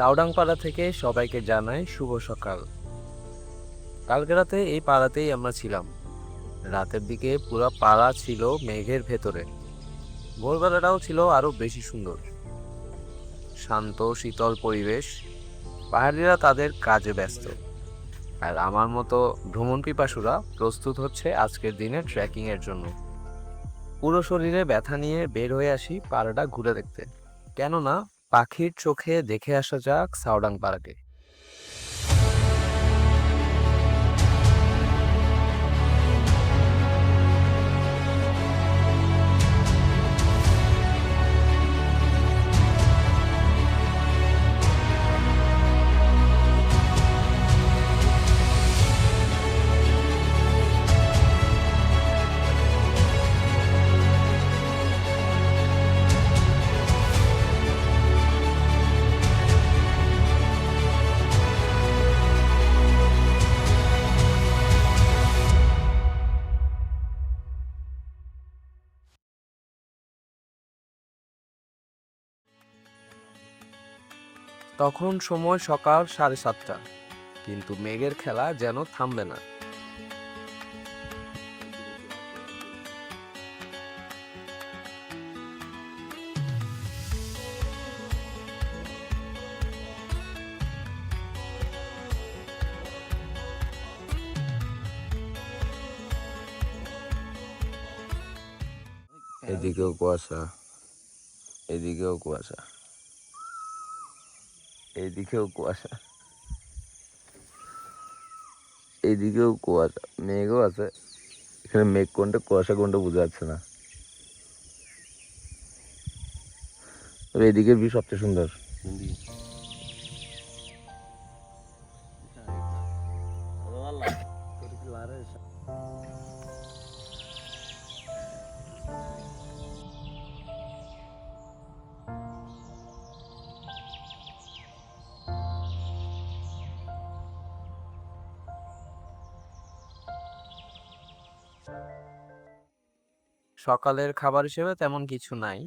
সাউডাংপাড়া থেকে সবাইকে জানাই শুভ সকাল। কালকে রাতে এই পাড়াতেই আমরা ছিলাম। রাতের দিকে পুরো পাড়া ছিল মেঘের ভেতরে। ভোরবেলাটাও ছিল আরও বেশি সুন্দর। শান্ত, শীতল পরিবেশ। পাহাড়িরা তাদের কাজে ব্যস্ত। আর আমার মতো ভ্রমণ পিপাসুরা প্রস্তুত হচ্ছে আজকের দিনে ট্রেকিং এর জন্য। পুরো শরীরে ব্যথা নিয়ে বের হয়ে আসি পাড়াটা ঘুরে দেখতে। কেননা পাখির চোখে দেখে আসা যাক সাওডাং পাড়াকে তখন সময় সকাল সাড়ে সাতটা। কিন্তু মেঘের খেলা যেন থামবে না। এদিকেও কুয়াশা এদিকেও কুয়াশা। এইদিকেও কুয়াশা। এদিকেও কুয়াশা। মেঘও আছে। এখানে মেঘ কোনটা কুয়াশা কোনটা বোঝা যাচ্ছে না। তবে এদিকের ভিউ সবচেয়ে সুন্দর। সকালের খাবার হিসেবে তেমন কিছু নাই।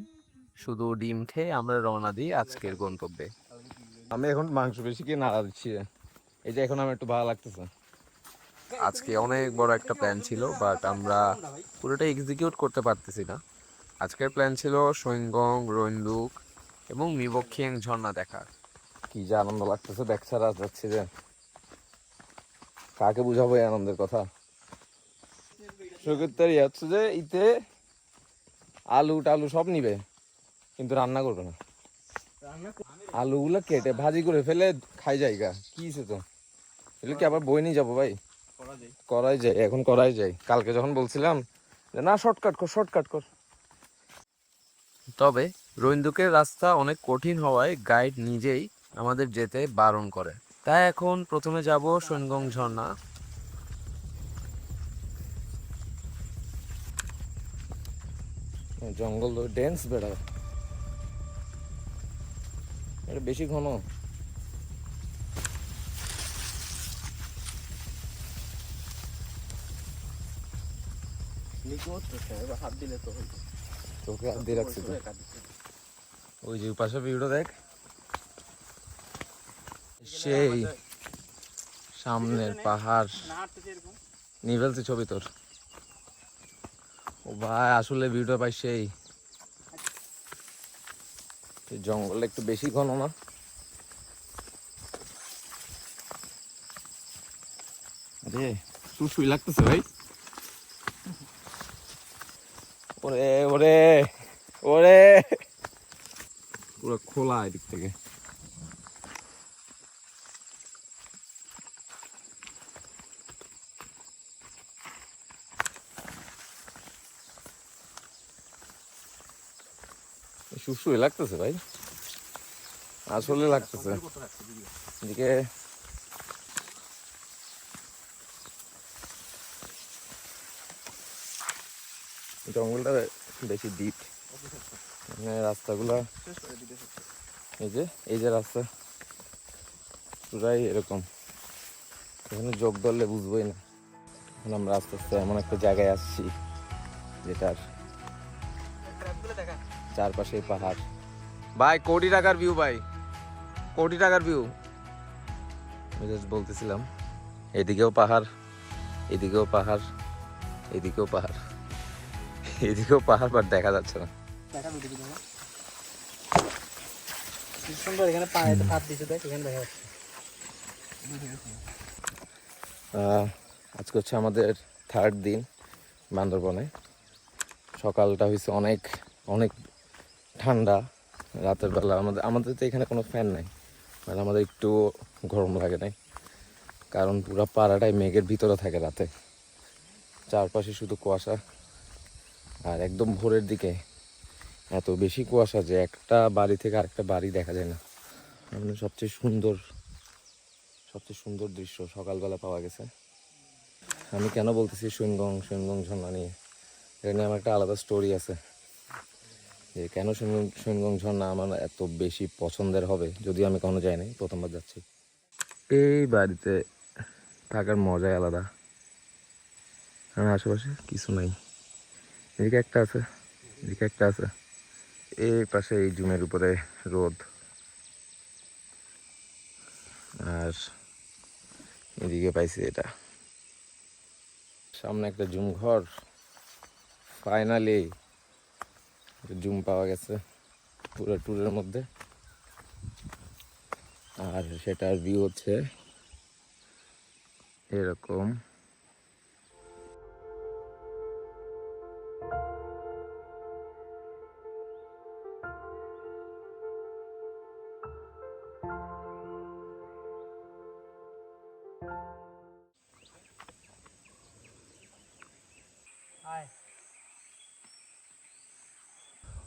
শুধু ডিম খেয়ে আমরা রওনা দিই আজকের গন্তব্যে। আমি এখন মাংস বেশি কি নাড়া দিচ্ছি। এই যে এখন আমার একটু ভালো লাগতেছে। আজকে অনেক বড় একটা প্ল্যান ছিল বাট আমরা পুরোটা এক্সিকিউট করতে পারতেছি না। আজকের প্ল্যান ছিল সৈঙ্গং রৈন্দুক এবং মিবক্ষিয়াং ঝর্ণা দেখার। কি যে আনন্দ লাগতেছে দেখ ছাড়া যাচ্ছে যে কাকে বুঝাবো এই আনন্দের কথা? ইয়ে হচ্ছে যে ইতে আলু টালু সব নিবে কিন্তু রান্না করবে না। আলুগুলো কেটে ভাজি করে ফেলে খাই যাই গা কি তো? এগুলো কি আবার বই নিয়ে যাব ভাই? করাই যায় এখন করাই যায়। কালকে যখন বলছিলাম যে না শর্টকাট কর শর্টকাট কর। তবে রৈন্দুকের রাস্তা অনেক কঠিন হওয়ায় গাইড নিজেই আমাদের যেতে বারণ করে। তাই এখন প্রথমে যাব সৈনগং ঝর্ণা। জঙ্গল ডেন্স বেড়া। এটা বেশি ঘন। তোকে হাত দিয়ে রাখছি তো। ওই যে পাশে ভিউটা দেখ। সেই সামনের পাহাড়। ছবি তোর। ও ভাই আসলে ভিউটা পাই সেই। এই জঙ্গলটা একটু বেশি ঘন না? আরে সুসুই লাগতেছে ভাই। ওরে ওরে ওরে। পুরো খোলা এদিক থেকে। সুসুই লাগতেছে ভাই। আসলে লাগতেছে। এদিকে জঙ্গলটা বেশি ডিপ মানে রাস্তাগুলা এই যে এই যে রাস্তা। পুরাই এরকম। এখানে যোগ ধরলে বুঝবোই না। এখন আমরা আস্তে আস্তে এমন একটা জায়গায় আসছি, যেটার চারপাশে পাহাড়। ভাই কোটি টাকার ভিউ ভাই। কোটি টাকার ভিউ আমি জাস্ট বলতেছিলাম এদিকেও পাহাড় এদিকেও পাহাড় এদিকেও পাহাড় এদিকেও পাহাড় বাট দেখা যাচ্ছে না। দেখা ভিডিও দিবো কি সুন্দর এখানে পানিতে হাত দিতে দেখ এখানে দেখা যাচ্ছে। আহ, আজকে হচ্ছে আমাদের থার্ড দিন বান্দরবনে। সকালটা হয়েছে অনেক অনেক ঠান্ডা, রাতের বেলা। আমাদের আমাদের তো এখানে কোনো ফ্যান নাই। মানে আমাদের একটু গরম লাগে নাই কারণ পুরো পাড়াটাই মেঘের ভিতরে থাকে রাতে। চারপাশে শুধু কুয়াশা। আর একদম ভোরের দিকে এত বেশি কুয়াশা যে একটা বাড়ি থেকে আরেকটা বাড়ি দেখা যায় না। মানে সবচেয়ে সুন্দর সবচেয়ে সুন্দর দৃশ্য সকালবেলা পাওয়া গেছে। আমি কেন বলতেছি সুইনগং সুইনগং ঝর্ণা নিয়ে? এটা নিয়ে আমার একটা আলাদা স্টোরি আছে। যে কেন সুইনগং ঝর্ণা আমার এত বেশি পছন্দের হবে? যদিও আমি কখনো যাইনি, প্রথমবার যাচ্ছি। এই বাড়িতে থাকার মজাই আলাদা। আর আশেপাশে কিছু নাই। এদিকে একটা আছে, এদিকে একটা আছে। এই পাশে এই জুমের উপরে রোদ। আর এদিকে পাইছি এটা। সামনে একটা জুম ঘর ফাইনালি জুম পাওয়া গেছে পুরো ট্যুরের মধ্যে। আর সেটার ভিউ হচ্ছে এরকম।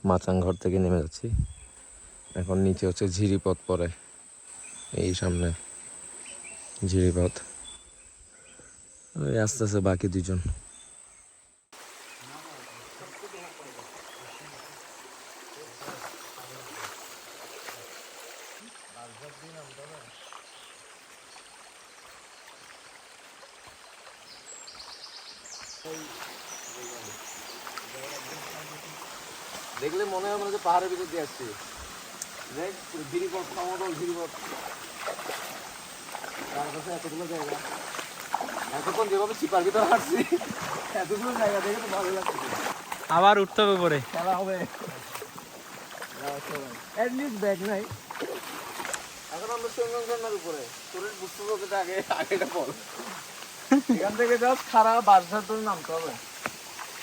মাচাং ঘর থেকে নেমে যাচ্ছি। এখন নিচে হচ্ছে ঝিরিপথ পরে। এই সামনে ঝিরিপথ। ওই আস্তে আস্তে বাকি দুজন দেখলে মনে হয় যে পাহাড়ের ভিতর দিয়ে আসছি। দেখ ঝিরিপথ সমতল ঝিরিপথ চারপাশে এতগুলো জায়গা। এতক্ষণ যেভাবে চিপার ভিতর হাঁটছি এতগুলো জায়গা দেখে তো ভালো লাগছে। আবার উঠতে হবে পরে। খেলা হবে। অ্যাটলিস্ট ব্যাগ নাই। এখন আমরা সঙ্গঙ্গনার উপরে। তোরের বুঝতে হবে আগে আগেটা বল। এখান থেকে জাস্ট খারাপ বাসা তোর নামতে হবে।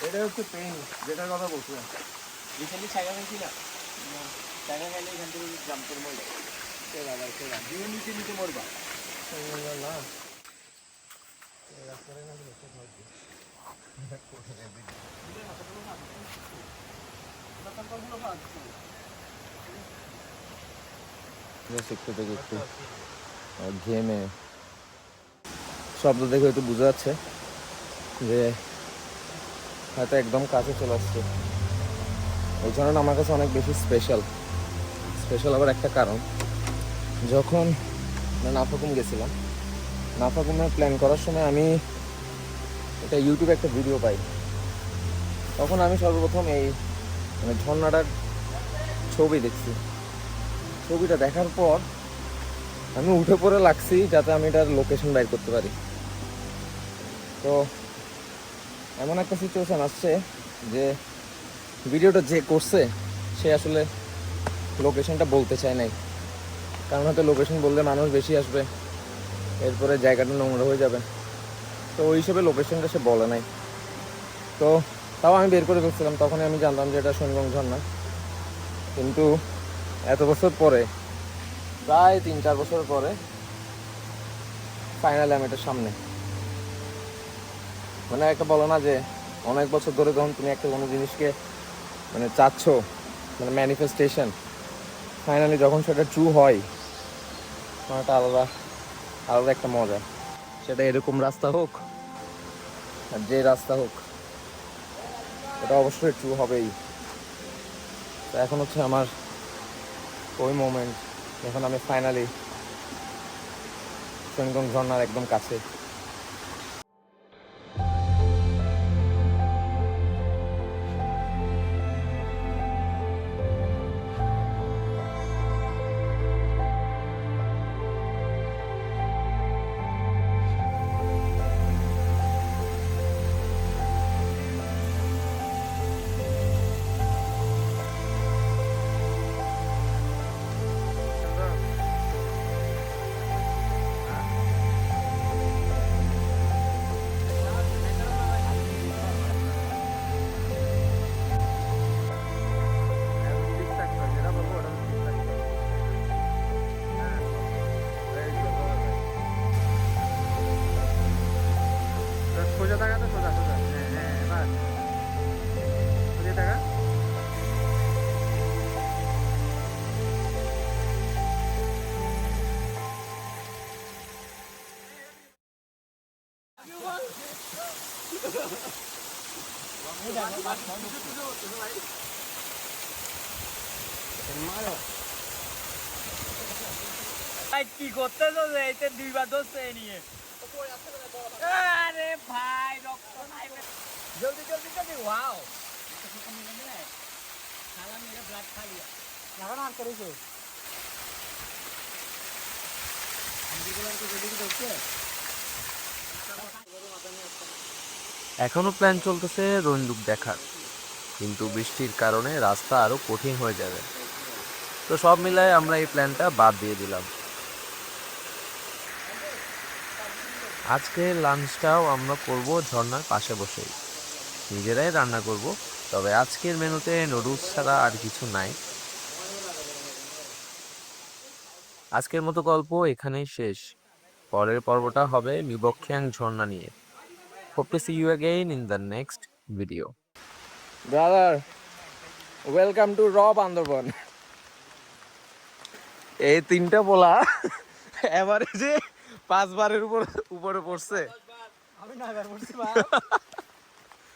এটা হচ্ছে পেইন যেটার কথা বলছিলাম। রিসেন্টলি ছাগা খাইছি না ছাগা খাইলে এখান থেকে জাম্প করে মরবে সেরা জীবন নিচে নিচে মরবা না একটু থেকে একটু ঘেমে শব্দ দেখে একটু বোঝা যাচ্ছে যে হয়তো একদম কাছে চলে আসছে ওই জন্য আমার কাছে অনেক বেশি স্পেশাল স্পেশাল আবার একটা কারণ। যখন নাফাকুম গেছিলাম নাফাকুমে প্ল্যান করার সময় আমি এটা ইউটিউবে একটা ভিডিও পাই। তখন আমি সর্বপ্রথম এই মানে ঝর্ণাটার ছবি দেখছি। ছবিটা দেখার পর আমি উঠে পড়ে লাগছি যাতে আমি এটার লোকেশন বাইর করতে পারি। তো এমন একটা সিচুয়েশান আসছে যে ভিডিওটা যে করছে, সে আসলে লোকেশনটা বলতে চায় নাই। কারণ হয়তো লোকেশন বললে মানুষ বেশি আসবে, এরপরে জায়গাটা নোংরা হয়ে যাবে। তো ওই হিসেবে লোকেশনটা সে বলে নাই। তো তাও আমি বের করে ফেলছিলাম, তখনই আমি জানতাম যে এটা সুনগং ঝর্ণা। কিন্তু এত বছর পরে, প্রায় তিন চার বছর পরে ফাইনালি আমি এটার সামনে। মানে একটা বলো না যে, অনেক বছর ধরে যখন তুমি একটা কোনো জিনিসকে মানে চাচ্ছ মানে ম্যানিফেস্টেশন ফাইনালি যখন সেটা ট্রু হয় তখন একটা আলাদা আলাদা একটা মজা। সেটা এরকম রাস্তা হোক। আর যে রাস্তা হোক এটা অবশ্যই ট্রু হবেই। তো এখন হচ্ছে আমার ওই মোমেন্ট যখন আমি ফাইনালি সেনগং ঝর্ণার একদম কাছে। কি করতেছো যে? এতে দুইবার ধরছে নিয়ে। আরে ভাই রক্ত নাই জলদি জলদি জলদি ওয়াও। সালা মেরে ব্লাড খালি এখন আর করেছ এখনও প্ল্যান চলতেছে রইন্দুক দেখার। কিন্তু বৃষ্টির কারণে রাস্তা আরও কঠিন হয়ে যাবে। তো সব মিলায় আমরা এই প্ল্যানটা বাদ দিয়ে দিলাম। আজকে লাঞ্চটাও আমরা করব ঝর্ণার পাশে বসেই। নিজেরাই রান্না করব, তবে আজকের মেনুতে নুডলস ছাড়া আর কিছু নাই। আজকের মতো গল্প এখানেই শেষ। পরের পর্বটা হবে মিবক্ষিয়াং ঝর্ণা নিয়ে। Hope to see you again in the next video. Brother welcome to র বান্দরবন এই তিনটা বলা এবারে যে পাঁচবারের উপর উপরে পড়ছে। আমি না এবার ভাই